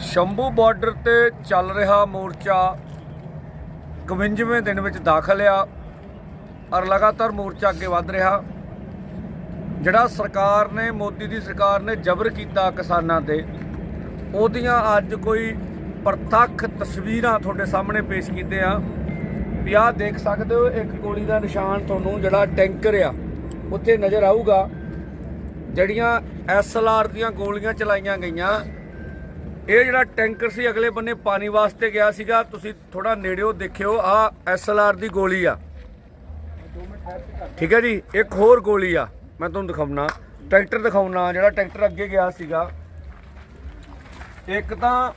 Shambhu border ਤੇ ਚੱਲ ਰਿਹਾ ਮੋਰਚਾ 51ਵੇਂ ਦਿਨ ਵਿੱਚ ਦਾਖਲ ਆ ਔਰ ਲਗਾਤਾਰ ਮੋਰਚਾ ਅੱਗੇ ਵਧ ਰਿਹਾ। ਜਿਹੜਾ ਸਰਕਾਰ ਨੇ, ਮੋਦੀ ਦੀ ਸਰਕਾਰ ਨੇ ਜ਼ਬਰ ਕੀਤਾ ਕਿਸਾਨਾਂ ਤੇ, ਉਹਦੀਆਂ ਅੱਜ ਕੋਈ ਪ੍ਰਤੱਖ ਤਸਵੀਰਾਂ ਤੁਹਾਡੇ ਸਾਹਮਣੇ ਪੇਸ਼ ਕੀਤੇ ਆ। ਵੀ ਆਹ ਦੇਖ ਸਕਦੇ ਹੋ, ਇੱਕ ਗੋਲੀ ਦਾ ਨਿਸ਼ਾਨ ਤੁਹਾਨੂੰ ਜਿਹੜਾ ਟੈਂਕਰ ਆ, ਉੱਥੇ ਨਜ਼ਰ ਆਊਗਾ। ਜਿਹੜੀਆਂ ਐਸਐਲਆਰ ਦੀਆਂ ਗੋਲੀਆਂ ਚਲਾਈਆਂ ਗਈਆਂ ਇਹ ਜਿਹੜਾ ਟੈਂਕਰ ਸੀ, ਅਗਲੇ ਬੰਨੇ ਪਾਣੀ ਵਾਸਤੇ ਗਿਆ ਸੀਗਾ। ਤੁਸੀਂ ਥੋੜਾ ਨੇੜਿਓ ਦੇਖਿਓ, ਆ ਐਸਐਲਆਰ ਦੀ ਗੋਲੀ ਆ। ਠੀਕ ਹੈ ਜੀ, ਇੱਕ ਹੋਰ ਗੋਲੀ ਆ। ਮੈਂ ਤੁਹਾਨੂੰ ਦਿਖਾਉਣਾ, ਟਰੈਕਟਰ ਦਿਖਾਉਣਾ, ਜਿਹੜਾ ਟਰੈਕਟਰ ਅੱਗੇ ਗਿਆ ਸੀਗਾ। ਇੱਕ ਤਾਂ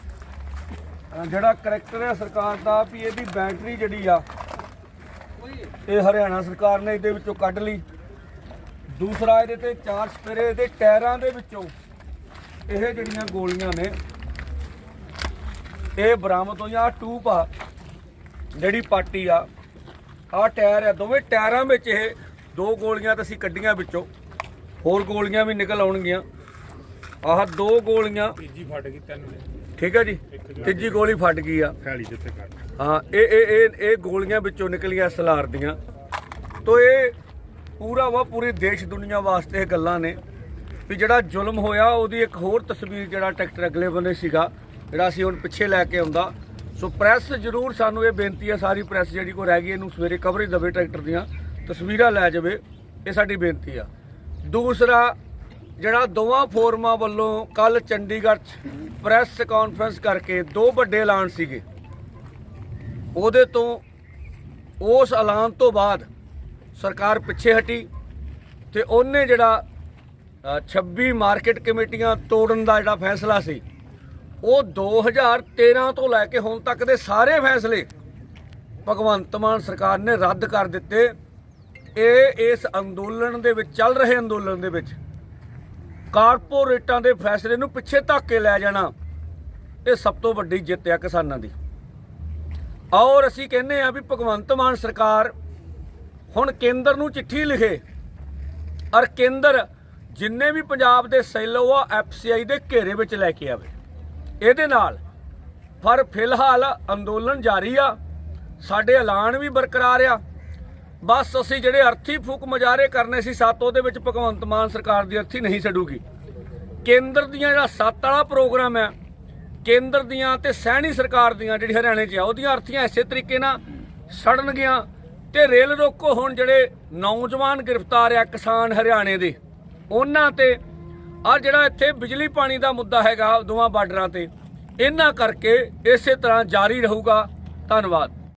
ਜਿਹੜਾ ਕਰੈਕਟਰ ਹੈ ਸਰਕਾਰ ਦਾ, ਵੀ ਇਹਦੀ ਬੈਟਰੀ ਜਿਹੜੀ ਆ, ਇਹ ਹਰਿਆਣਾ ਸਰਕਾਰ ਨੇ ਇਹਦੇ ਵਿੱਚੋਂ ਕੱਢ ਲਈ। ਦੂਸਰਾ, ਇਹਦੇ ਤੇ ਚਾਰ ਸਪੇਰੇ ਦੇ ਟਾਇਰਾਂ ਦੇ ਵਿੱਚੋਂ ਇਹ ਜਿਹੜੀਆਂ ਗੋਲੀਆਂ ਨੇ ਇਹ ਬਰਾਮਦ ਹੋਈਆਂ ਟੂਬ ਆ ਜਿਹੜੀ ਪਾਟੀ ਆ ਆਹ ਟਾਇਰ ਆ ਦੋਵੇਂ ਟਾਇਰਾਂ ਵਿੱਚ ਇਹ ਦੋ ਗੋਲੀਆਂ ਤਾਂ ਅਸੀਂ ਕੱਢੀਆਂ ਵਿੱਚੋਂ ਹੋਰ ਗੋਲੀਆਂ ਵੀ ਨਿਕਲ ਆਉਣਗੀਆਂ। ਆਹ ਦੋ ਗੋਲੀਆਂ ਤੀਜੀ ਫਟ ਗਈ ਤਿੰਨ ਠੀਕ ਹੈ ਜੀ? ਤੀਜੀ ਗੋਲੀ ਫਟ ਗਈ ਆ। ਖੈਲੀ ਜਿੱਥੇ ਕੱਢ ਹਾਂ ਇਹ ਇਹ ਇਹ ਇਹ ਗੋਲੀਆਂ ਵਿੱਚੋਂ ਨਿਕਲੀਆਂ ਸਲਾਰ ਦੀਆਂ। ਤੋ ਇਹ ਪੂਰਾ ਵਾ ਪੂਰੀ ਦੇਸ਼ ਦੁਨੀਆ ਵਾਸਤੇ ਇਹ ਗੱਲਾਂ ਨੇ। ਵੀ ਜਿਹੜਾ ਜ਼ੁਲਮ ਹੋਇਆ ਉਹਦੀ ਇੱਕ ਹੋਰ ਤਸਵੀਰ ਜਿਹੜਾ ਟਰੈਕਟਰ ਅਗਲੇ ਬੰਨੇ ਸੀਗਾ ਜਿਹੜਾ ਅਸੀਂ ਹੁਣ ਪਿੱਛੇ ਲੈ ਕੇ ਆਉਂਦਾ। ਸੋ ਪ੍ਰੈਸ ਜ਼ਰੂਰ ਸਾਨੂੰ ਇਹ ਬੇਨਤੀ ਹੈ ਸਾਰੀ ਪ੍ਰੈਸ ਜਿਹੜੀ ਕੋ ਰਹਿ ਗਈ ਇਹਨੂੰ ਸਵੇਰੇ ਕਵਰੇਜ ਦੇਵੇ ਟਰੈਕਟਰ ਦੀਆਂ ਤਸਵੀਰਾਂ ਲੈ ਜਾਵੇ ਇਹ ਸਾਡੀ ਬੇਨਤੀ ਆ। ਦੂਸਰਾ ਜਿਹੜਾ ਦੋਵਾਂ ਫੋਰਮਾਂ ਵੱਲੋਂ ਕੱਲ ਚੰਡੀਗੜ੍ਹ 'ਚ ਪ੍ਰੈਸ ਕਾਨਫਰੰਸ ਕਰਕੇ ਦੋ ਵੱਡੇ ਐਲਾਨ ਸੀਗੇ। ਉਹਦੇ ਤੋਂ ਉਸ ਐਲਾਨ ਤੋਂ ਬਾਅਦ ਸਰਕਾਰ ਪਿੱਛੇ ਹਟੀ ਤੇ ਉਹਨੇ ਜਿਹੜਾ ਅ, 26 ਮਾਰਕੀਟ ਕਮੇਟੀਆਂ ਤੋੜਨ ਦਾ ਜਿਹੜਾ ਫੈਸਲਾ ਸੀ ਉਹ 2013 ਤੋਂ ਲੈ ਕੇ ਹੁਣ ਤੱਕ ਦੇ ਸਾਰੇ ਫੈਸਲੇ ਭਗਵੰਤ ਮਾਨ ਸਰਕਾਰ ਨੇ ਰੱਦ ਕਰ ਦਿੱਤੇ। ਇਹ ਇਸ ਅੰਦੋਲਨ ਦੇ ਵਿੱਚ, ਚੱਲ ਰਹੇ ਅੰਦੋਲਨ ਦੇ ਵਿੱਚ ਕਾਰਪੋਰੇਟਾਂ ਦੇ ਫੈਸਲੇ ਨੂੰ ਪਿੱਛੇ ਧੱਕ ਕੇ ਲੈ ਜਾਣਾ, ਇਹ ਸਭ ਤੋਂ ਵੱਡੀ ਜਿੱਤ ਆ ਕਿਸਾਨਾਂ ਦੀ। ਔਰ ਅਸੀਂ ਕਹਿੰਦੇ ਆ ਵੀ ਭਗਵੰਤ ਮਾਨ ਸਰਕਾਰ ਹੁਣ ਕੇਂਦਰ ਨੂੰ ਚਿੱਠੀ ਲਿਖੇ। ਔਰ ਕੇਂਦਰ ਜਿੰਨੇ ਵੀ ਪੰਜਾਬ ਦੇ ਸੈਲੋ ਆ ਐਫਸੀਆਈ ਦੇ ਘੇਰੇ ਵਿੱਚ ਲੈ ਕੇ ਆਵੇ। ਇਹਦੇ ਨਾਲ ਪਰ ਫਿਲਹਾਲ ਅੰਦੋਲਨ ਜਾਰੀ ਆ, ਸਾਡੇ ਐਲਾਨ ਵੀ ਬਰਕਰਾਰ ਆ। ਬਸ ਅਸੀਂ ਜਿਹੜੇ ਅਰਥੀ ਫੂਕ ਮੁਜ਼ਾਹਰੇ ਕਰਨੇ ਸੀ, ਸੱਤ ਉਹਦੇ ਵਿੱਚ ਭਗਵੰਤ ਮਾਨ ਸਰਕਾਰ ਦੀ ਅਰਥੀ ਨਹੀਂ ਛੱਡੂਗੀ। ਕੇਂਦਰ ਦੀਆਂ ਜਿਹੜਾ ਸੱਤ ਵਾਲਾ ਪ੍ਰੋਗਰਾਮ ਹੈ ਕੇਂਦਰ ਦੀਆਂ ਤੇ ਸੈਣੀ ਸਰਕਾਰ ਦੀਆਂ ਜਿਹੜੀ ਹਰਿਆਣੇ 'ਚ ਆ, ਉਹਦੀਆਂ ਅਰਥੀਆਂ ਇਸੇ ਤਰੀਕੇ ਨਾਲ ਸੜਨਗੀਆਂ ਤੇ ਰੇਲ ਰੋਕੋ ਹੁਣ ਜਿਹੜੇ ਨੌਜਵਾਨ ਗ੍ਰਿਫਤਾਰ ਆ ਕਿਸਾਨ ਹਰਿਆਣੇ ਦੇ, ਉਹਨਾਂ ਤੇ ਆ ਜਿਹੜਾ ਇੱਥੇ ਬਿਜਲੀ ਪਾਣੀ ਦਾ ਮੁੱਦਾ ਹੈਗਾ ਦੋਵਾਂ ਬਾਰਡਰਾਂ ਤੇ, ਇਹਨਾਂ ਕਰਕੇ ਇਸੇ ਤਰ੍ਹਾਂ ਜਾਰੀ ਰਹੂਗਾ। ਧੰਨਵਾਦ।